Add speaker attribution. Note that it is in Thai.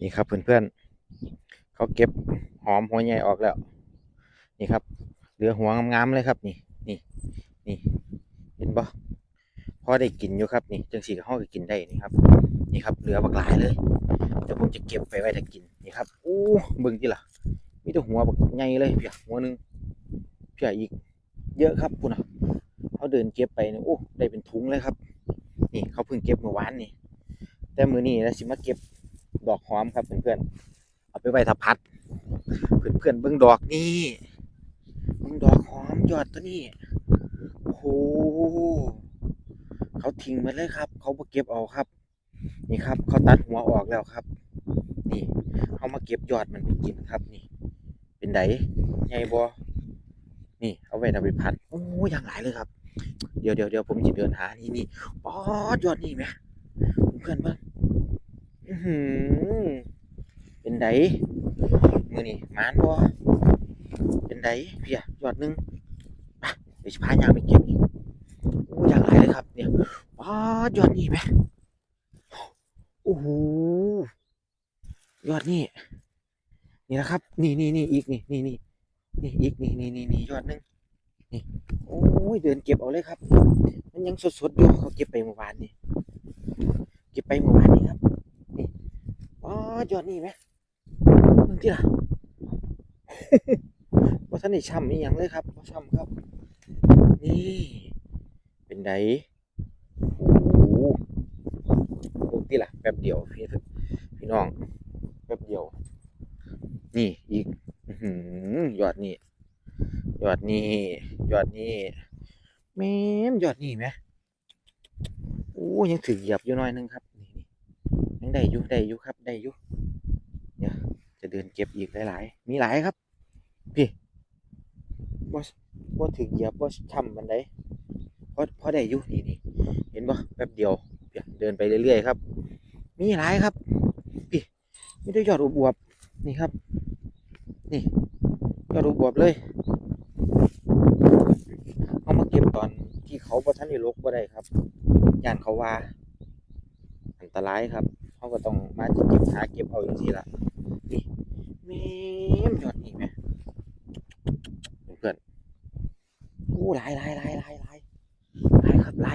Speaker 1: นี่ครับเพื่อนๆเขาเก็บหอมหัวใหญ่ออกแล้ว นี่ครับ เหลือหัวงามๆเลยครับ นี่นี่นี่เห็นบ่พอได้กินอยู่ครับนี่จังสีก็ห้อก็กินได้นี่ครับ นี่ครับเหลือบักหลายเลยเดี๋ยวผมจะเก็บไปไว้ถ้ากินนี่ครับอู้เบิ่งที่ล่ะมีแต่หัวบักใหญ่เลยเพียหัวหนึงเพียอีก เยอะครับคุณอะเขาเดินเก็บไปนี่โอ้ได้เป็นถุงเลยครับ นี่เขาเพิ่งเก็บเมื่อวานนี่แต่มือนี้แล้วสิมาเก็บ ดอกหอมครับเพื่อนๆเอาไปไว้ทับพัดเพื่อนๆเบิ่งดอกนี่เบิ่งดอกหอมยอดตัวนี้โอ้โหเขาทิ้งมาเลยครับ เขามาเก็บเอาครับ นี่ครับ เขาตัดหัวออกแล้วครับ นี่เขามาเก็บยอดมันไปกินครับนี่ เป็นไดใหญ่บ่นี่เอาไว้ทำไปพัดโอ้ยอย่างหลายเลยครับ เดี๋ยวเดี๋ยวเดี๋ยวผมจะเดินหานี่นี่ป๊อดยอดนี่ไหมเพื่อนเบิ่อื้อหือ เป็นไดมือนี่มานบ่เป็นไดเพียยอดหนึงไปเดี๋ยวสิพายางไปเก็บอีกโอ้ยอย่างหลายเลยครับ เนี่ยป๊อดยอดนี่ไหมโอ้โหยอดนี่นี่นะครับ นี่นี่นี่อีกนี่นี่นี่นี่อีกนี่นี่นี่นี่ยอดหนึงนี่โอ้ยเดินเก็บเอาเลยครับ มันยังสดๆอยู่เขาเก็บไปเมื่อวานนี่เก็บไปเมื่อวานนี้ครับนี่ อ๋อยอดนี่ไหมเพิ่งที่ล่ะว่าท่านได้ช่ำอีหยังเลยครับว่าช่ำครับ นี่ เป็นไดโอ้โหเพิ่งที่ล่ะแป๊บเดียวพี่พี่น้อง แป๊บเดียว นี่อีกอื้อหือยอดนี่ยอดนี่ยอดนี่แม่มยอดนี่ไหมโอ้ยังถือเหยียบอยู่หน่อยนึงครับ นี่นี่ยังได้อยู่ได้อยู่ครับได้อยู่เดี๋ยวจะ เดินเก็บอีกหลายๆ มีหลายครับ พี่บ่บ่ถือเหยียบบ่ช้ำมันได้พอพอได้อยู่นี่นี่เห็นบ่แป๊บเดียวเดินไปเรื่อยๆครับ มีหลายครับ พี่ไมีแต่ยอดอวบๆนี่ครับ นี่ยอดอวบๆเลยเอามาเก็บตอนที่เขาบ่ทันได้ลกบ่ได้ครับยานเขาว่า อันตรายครับเขาก็ต้องมาเก็บหาเก็บเอาอย่างนี้ล่ะ กู้หล่ไล่ไล่ไล่ไล่ไล่ครับไล่